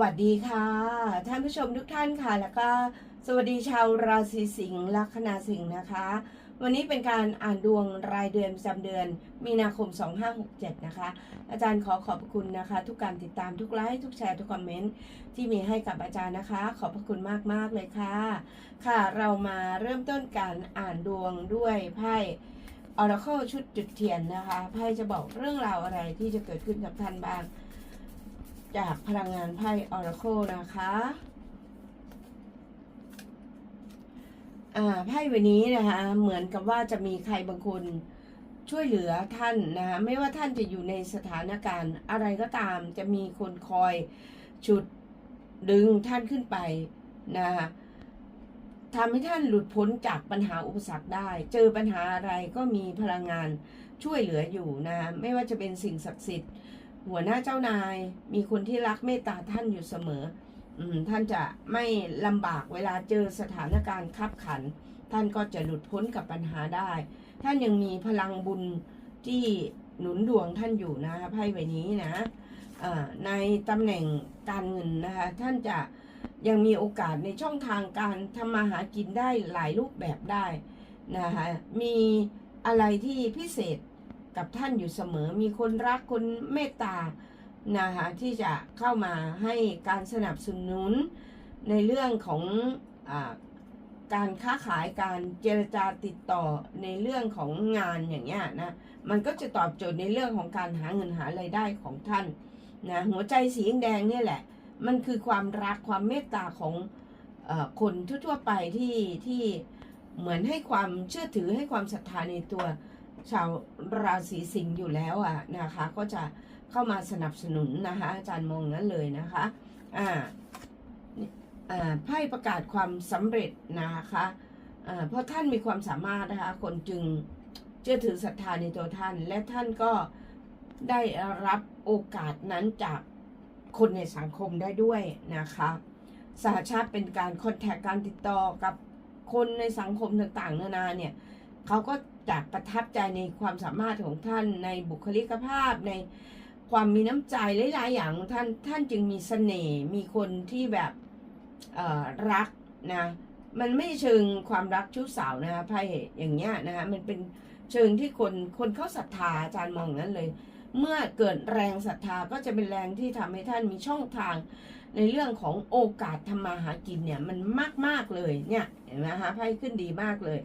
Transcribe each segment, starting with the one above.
สวัสดีค่ะ ท่านผู้ชมทุกท่านค่ะ แล้วก็สวัสดีชาวราศีสิงห์ลัคนาสิงห์นะคะ วันนี้เป็นการอ่านดวงรายเดือนประจำเดือน มีนาคม 2567 นะคะ อาจารย์ขอขอบคุณนะคะ ทุกการติดตามทุกไลค์ทุกแชร์ทุกคอมเมนต์ที่มีให้กับอาจารย์นะคะ ขอบพระคุณมากๆเลยค่ะ ค่ะเรามาเริ่มต้นการอ่านดวงด้วยไพ่ Oracle ชุดจุดเทียนนะคะไพ่จะบอกเรื่องราวอะไรที่จะเกิดขึ้นกับท่านบ้าง จากพลังงานไพ่ Oracle นะคะอ่าไพ่ใบนี้นะคะ เหมือนกับว่าจะมีใครบางคนช่วยเหลือท่านนะคะไม่ว่าท่านจะอยู่ในสถานการณ์อะไรก็ตามจะมีคนคอยฉุดดึงท่านขึ้นไปนะคะทำให้ท่านหลุดพ้นจากปัญหาอุปสรรคได้ เจอปัญหาอะไรก็มีพลังงานช่วยเหลืออยู่นะะไม่ว่าจะเป็นสิ่งศักดิ์สิทธิ์ หัวหน้าเจ้านาย มีคนที่รักเมตตาท่านอยู่เสมอ อืม ท่านจะไม่ลำบากเวลาเจอสถานการณ์ขับขัน ท่านก็จะหลุดพ้นกับปัญหาได้ ท่านยังมีพลังบุญที่หนุนดวงท่านอยู่นะคะไพ่ใบนี้นะในตำแหน่งการเงินนะคะท่านจะยังมีโอกาสในช่องทางการทำมาหากินได้หลายรูปแบบได้นะคะมีอะไรที่พิเศษ กับท่านอยู่เสมอ มีคนรักคนเมตตานะคะที่จะเข้ามาให้การสนับสนุนในเรื่องของอการค้าขายการเจรจาติดต่อในเรื่องของงานอย่างเงี้ยนะมันก็จะตอบโจทย์ในเรื่องของการหาเงินหารายได้ของท่านนะหัวใจสีแดงเนี่ยแหละ มันคือความรักความเมตตาของอคนทั่วๆไปที่ที่เหมือนให้ความเชื่อถือให้ความศรัทธาในตัว ชาวราศีสิงห์อยู่แล้วอะนะคะ ก็จะเข้ามาสนับสนุนนะคะ อาจารย์มองนั้นเลยนะคะอ่าอ่าไพ่ประกาศความสำเร็จนะคะอ่าเพราะท่านมีความสามารถนะคะ คนจึงเชื่อถือศรัทธาในตัวท่าน และท่านก็ได้รับโอกาสนั้นจากคนในสังคมได้ด้วยนะคะสหชาติเป็นการคอนแทคการติดต่อกับคนในสังคมต่างๆ นานาเนี่ยเขาก็ จะประทับใจในความสามารถของท่านในบุคลิกภาพในความมีน้ำใจหลายๆอย่างของท่านท่านจึงมีเสน่ห์มีคนที่แบบรักนะมันไม่เชิงความรักชู้สาวนะคะไพ่อย่างเงี้ยนะคะมันเป็นเชิงที่คนคนเขาศรัทธาอาจารย์มองนั้นเลย เมื่อเกิดแรงศรัทธาก็จะเป็นแรงที่ทำให้ท่านมีช่องทาง ในเรื่องของโอกาสทำมาหากินเนี่ยมันมากมากๆเลยเนี่ยเห็นไหมฮะไพ่ขึ้นดีมากเลย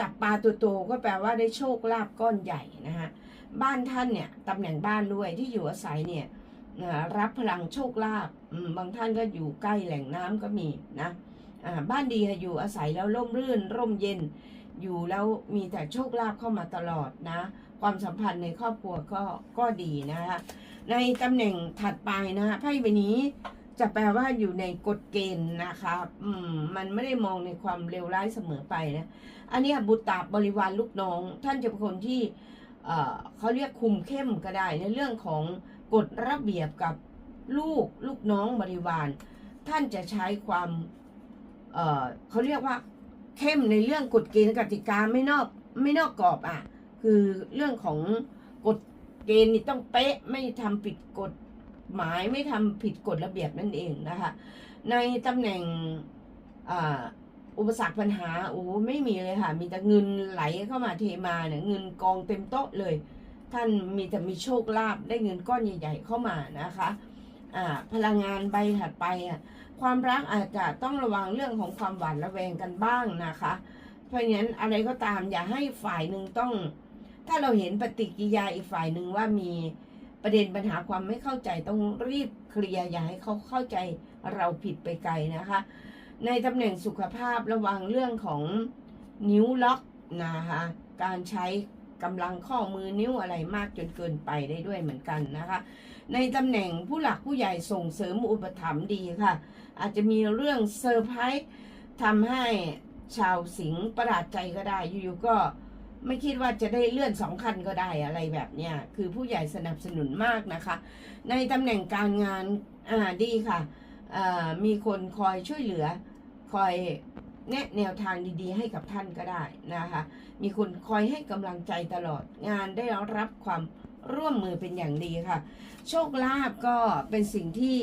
จับปลาตัวโตก็แปลว่าได้โชคลาภก้อนใหญ่นะฮะบ้านท่านเนี่ยตำแหน่งบ้านด้วยที่อยู่อาศัยเนี่ยรับพลังโชคลาภบางท่านก็อยู่ใกล้แหล่งน้ำก็มีนะบ้านดีค่ะอยู่อาศัยแล้วร่มรื่น ร่มเย็น อยู่แล้วมีแต่โชคลาภเข้ามาตลอดนะ ความสัมพันธ์ในครอบครัวก็ก็ดีนะคะในตำแหน่งถัดไปนะคะไพ่ใบนี้จะแปลว่าอยู่ในกฎเกณฑ์นะคะ อืม มันไม่ได้มองในความเลวร้ายเสมอไปนะ อันนี้บุตรตาบริวารลูกน้อง ท่านจะเป็นคนที่เขาเรียกคุมเข้มก็ได้ ในเรื่องของกฎระเบียบกับลูกลูกน้องบริวาร ท่านจะใช้ความเเขาเรียกว่าเข้มในเรื่องกฎเกณฑ์กติกาไม่นอกไม่นอกกรอบอะ คือเรื่องของกฎเกณฑ์นี่ต้องเป๊ะไม่ทำผิดกฎหมายไม่ทำผิดกฎระเบียบนั่นเองนะคะ ในตำแหน่ง อุปสรรคปัญหาโอ้ไม่มีเลยค่ะ มีแต่เงินไหลเข้ามาเทมาเนี่ยเงินกองเต็มโต๊ะเลย ท่านมีแต่มีโชคลาภได้เงินก้อนใหญ่ๆเข้ามานะคะอ่าพลังงานใบถัดไปอะความรักอาจจะต้องระวังเรื่องของความหวาดระแวงกันบ้างนะคะ เพราะงั้นอะไรก็ตามอย่าให้ฝ่ายหนึ่งต้อง ถ้าเราเห็นปฏิกิริยาอีกฝ่ายหนึ่งว่ามีประเด็นปัญหาความไม่เข้าใจต้องรีบเคลียร์อย่าให้เขาเข้าใจเราผิดไปไกลนะคะ ในตำแหน่งสุขภาพระวังเรื่องของนิ้วล็อกนะคะการใช้กำลังข้อมือนิ้วอะไรมากจนเกินไปได้ด้วยเหมือนกันนะคะ ในตำแหน่งผู้หลักผู้ใหญ่ส่งเสริมอุปถัมภ์ดีค่ะ อาจจะมีเรื่องเซอร์ไพรส์ทำให้ชาวสิงห์ประหลาดใจก็ได้อยู่ๆก็ไม่คิดว่าจะได้เลื่อนสองคันก็ได้อะไรแบบเนี้ยคือผู้ใหญ่สนับสนุนมากนะคะ ในตำแหน่งการงานอ่าดีค่ะ มีคนคอยช่วยเหลือ คอยแนะแนวทางดีๆ ให้กับท่านก็ได้นะคะ มีคนคอยให้กำลังใจตลอด งานได้รับความร่วมมือเป็นอย่างดีค่ะ โชคลาภก็เป็นสิ่งที่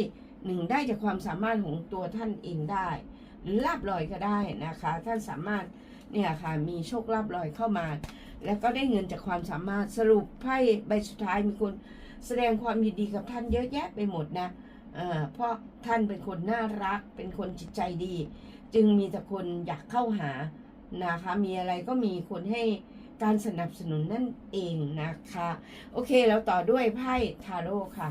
หนึ่งได้จากความสามารถของตัวท่านเองได้ หรือลาบลอยก็ได้นะคะ ท่านสามารถเนี่ยค่ะมีโชคลาบลอยเข้ามา แล้วก็ได้เงินจากความสามารถสรุปไพ่ใบสุดท้ายมีคนแสดงความยินดีกับท่านเยอะแยะไปหมดนะ เพราะท่านเป็นคนน่ารัก เป็นคนจิตใจดี จึงมีแต่คนอยากเข้าหานะคะ มีอะไรก็มีคนให้การสนับสนุนนั่นเองนะคะ โอเค แล้วต่อด้วยไพ่ทาโร่ค่ะ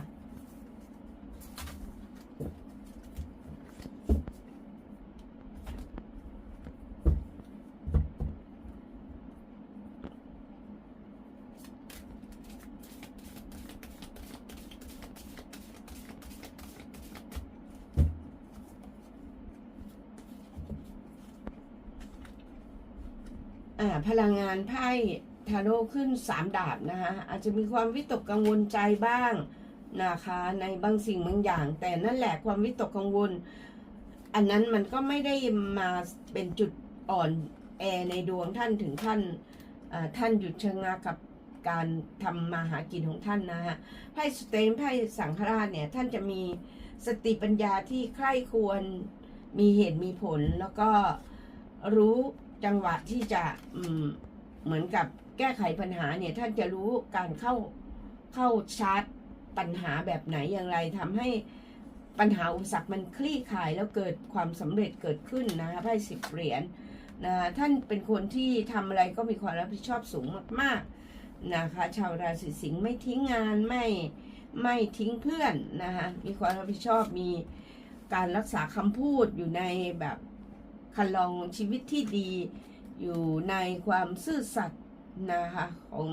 อ่าพลังงานไพ่ทาโร่ขึ้นสามดาบนะคะอาจจะมีความวิตกกังวลใจบ้างนะคะในบางสิ่งบางอย่าง แต่นั่นแหละความวิตกกังวล อันนั้นมันก็ไม่ได้มาเป็นจุดอ่อนแอในดวงท่านถึงท่านท่านหยุดชะงักกับการทำมาหากินของท่านนะฮะไพ่สเตนไพ่สังฆราชเนี่ยท่านจะมีสติปัญญาที่ใคร่ควรมีเหตุมีผลแล้วก็รู้ จังหวะที่จะอืมเหมือนกับแก้ไขปัญหาเนี่ย ท่านจะรู้การเข้าเข้าชาร์จปัญหาแบบไหนอย่างไรทำให้ปัญหาอุปสรรคมันคลี่คลายแล้วเกิดความสำเร็จเกิดขึ้นนะคะไพ่สิบเหรียญนะท่านเป็นคนที่ทำอะไรก็มีความรับผิดชอบสูงมากๆนะคะชาวราศีสิงห์ไม่ทิ้งงานไม่ไม่ทิ้งเพื่อนนะคะมีความรับผิดชอบมีการรักษาคำพูดอยู่ในแบบ คันลองชีวิตที่ดีอยู่ในความซื่อสัตย์นะคะของ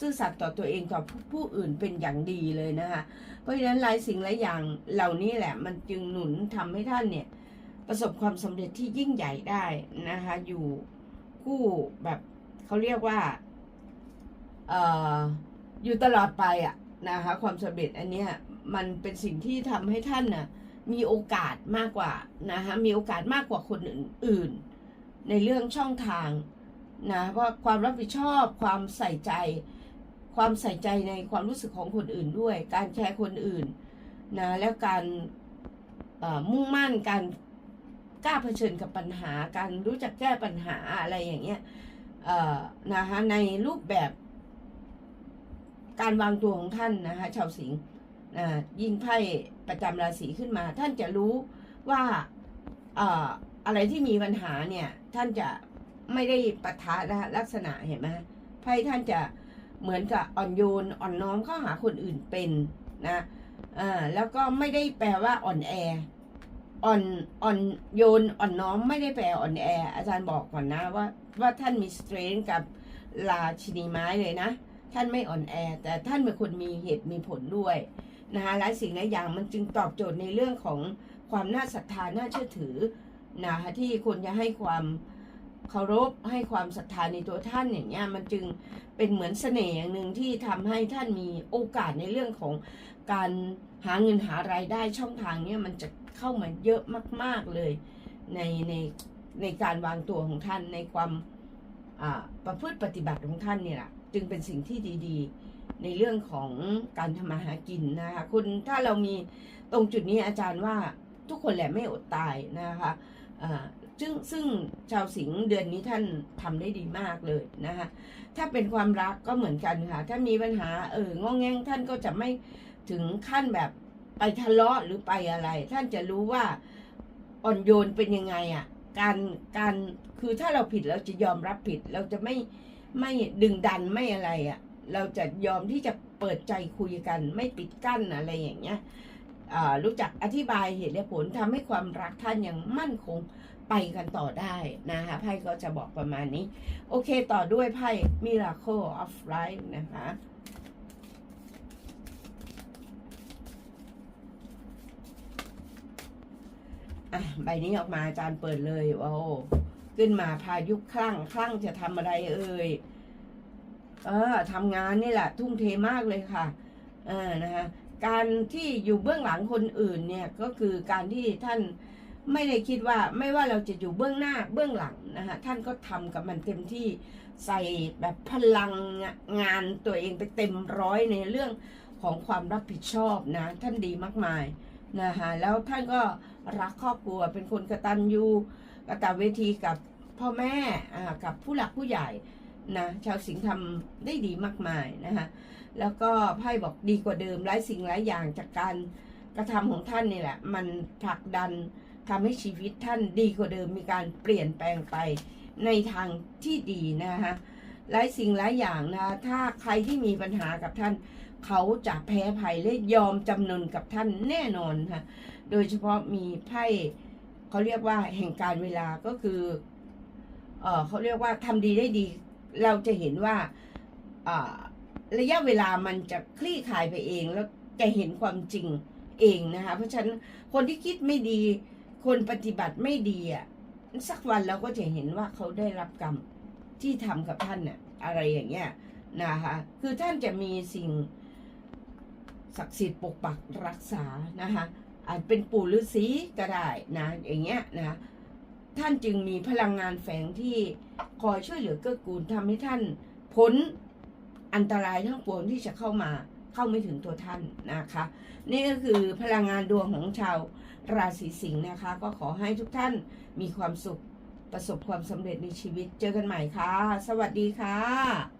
ซื่อสัตย์ต่อตัวเองต่อผู้ผู้อื่นเป็นอย่างดีเลยนะคะเพราะฉะนั้นหลายสิ่งหลายอย่างเหล่านี้แหละมันจึงหนุนทำให้ท่านเนี่ยประสบความสำเร็จที่ยิ่งใหญ่ได้นะคะอยู่คู่แบบเขาเรียกว่าเอ่ออยู่ตลอดไปอะนะคะความสำเร็จอันเนี้ยมันเป็นสิ่งที่ทำให้ท่านน่ะ มีโอกาสมากกว่านะคะมีโอกาสมากกว่าคนอื่นๆ ในเรื่องช่องทางนะเพราความรับผิดชอบความใส่ใจ ความใส่ใจในความรู้สึกของคนอื่นด้วย การแชร์คนอื่นนะแล้วการมุ่งมั่นการกล้าเผชิญกับปัญหา การรู้จักแก้ปัญหาอะไรอย่างเงี้ยนะคะในรูปแบบการวางตัวของท่านนะคะชาวสิงห์ ยิ่งไพ่ประจำราศีขึ้นมา ท่านจะรู้ว่าเอ่ออะไรที่มีปัญหาเนี่ยท่านจะไม่ได้ปะทะนะลักษณะเห็นไหมไพ่ท่านจะเหมือนกับอ่อนโยนอ่อนน้อมเข้าหาคนอื่นเป็นนะอ่าแล้วก็ไม่ได้แปลว่าอ่อนแออ่อนอ่อนโยนอ่อนน้อมไม่ได้แปลอ่อนแอ อาจารย์บอกก่อนนะว่าว่าท่านมีสเตรนกับราชินีไม้เลยนะ ท่านไม่อ่อนแอ แต่ท่านเป็นคนมีเหตุมีผลด้วย นะคะหลายสิ่งหลายอย่างมันจึงตอบโจทย์ในเรื่องของความน่าศรัทธาน่าเชื่อถือนะคะที่คนจะให้ความเคารพให้ความศรัทธาในตัวท่านอย่างเงี้ยมันจึงเป็นเหมือนเสน่ห์อย่างหนึ่งที่ทำให้ท่านมีโอกาสในเรื่องของการหาเงินหารายได้ช่องทางเนี้ยมันจะเข้ามาเยอะมาก ๆเลยในในในการวางตัวของท่านในความประพฤติปฏิบัติของท่านเนี่ยแหละจึงเป็นสิ่งที่ดี ๆ ในเรื่องของการทำมาหากินนะคะคุณถ้าเรามีตรงจุดนี้อาจารย์ว่าทุกคนแหละไม่อดตายนะคะอ่าซึ่งซึ่งชาวสิงห์เดือนนี้ท่านทำได้ดีมากเลยนะคะถ้าเป็นความรักก็เหมือนกันค่ะ ถ้ามีปัญหาเอององแงงท่านก็จะไม่ถึงขั้นแบบไปทะเลาะหรือไปอะไร ท่านจะรู้ว่าอ่อนโยนเป็นยังไงอะการการคือถ้าเราผิดเราจะยอมรับผิด เราจะไม่ไม่ดึงดันไม่อะไรอะ เราจะยอมที่จะเปิดใจคุยกัน ไม่ปิดกั้นอะไรอย่างเงี้ยรู้จักอธิบายเหตุและผลทำให้ความรักท่านยังมั่นคงไปกันต่อได้นะคะไพ่ก็จะบอกประมาณนี้ โอเคต่อด้วยไพ่ Miracle of Life นะคะอะใบนี้ออกมาอาจารย์เปิดเลยโอ้โหขึ้นมาพายุคลั่งคลั่งจะทำอะไรเอ่ย เออทำงานนี่แหละทุ่มเทมากเลยค่ะเออนะคะการที่อยู่เบื้องหลังคนอื่นเนี่ยก็คือการที่ท่านไม่ได้คิดว่าไม่ว่าเราจะอยู่เบื้องหน้าเบื้องหลังนะคะท่านก็ทำกับมันเต็มที่ใส่แบบพลังงานตัวเองไปเต็มร้อยในเรื่องของความรับผิดชอบนะท่านดีมากมายนะคะแล้วท่านก็รักครอบครัวเป็นคนกระตัญญูกระตเวทีกับพ่อแม่กับผู้หลักผู้ใหญ่ นะชาวสิงห์ทำได้ดีมากมายนะคะแล้วก็ไพ่บอกดีกว่าเดิมหลายสิ่งหลายอย่างจากการกระทำของท่านนี่แหละ มันผลักดันทำให้ชีวิตท่านดีกว่าเดิมมีการเปลี่ยนแปลงไปในทางที่ดีนะคะหลายสิ่งหลายอย่างนะคะถ้าใครที่มีปัญหากับท่าน เขาจะแพ้ภัยและยอมจำนนกับท่านแน่นอนค่ะโดยเฉพาะมีไพ่เขาเรียกว่าแห่งการเวลาก็คือเออเขาเรียกว่าทำดีได้ดี เราจะเห็นว่าระยะเวลามันจะคลี่คลายไปเองแล้วจะเห็นความจริงเองนะคะ เพราะฉะนั้นคนที่คิดไม่ดี คนปฏิบัติไม่ดีอะสักวันเราก็จะเห็นว่าเขาได้รับกรรมที่ทำกับท่านน่ะอะไรอย่างเงี้ยนะคะคือท่านจะมีสิ่งศักดิ์สิทธิ์ปกปักรักษานะคะอาจเป็นปู่ฤาษีก็ได้นะอย่างเงี้ยนะ ท่านจึงมีพลังงานแฝงที่คอยช่วยเหลือเกื้อกูลทำให้ท่านพ้นอันตรายทั้งปวงที่จะเข้ามาเข้าไม่ถึงตัวท่านนะคะ นี่ก็คือพลังงานดวงของชาวราศีสิงห์นะคะ ก็ขอให้ทุกท่านมีความสุขประสบความสำเร็จในชีวิตเจอกันใหม่ค่ะ สวัสดีค่ะ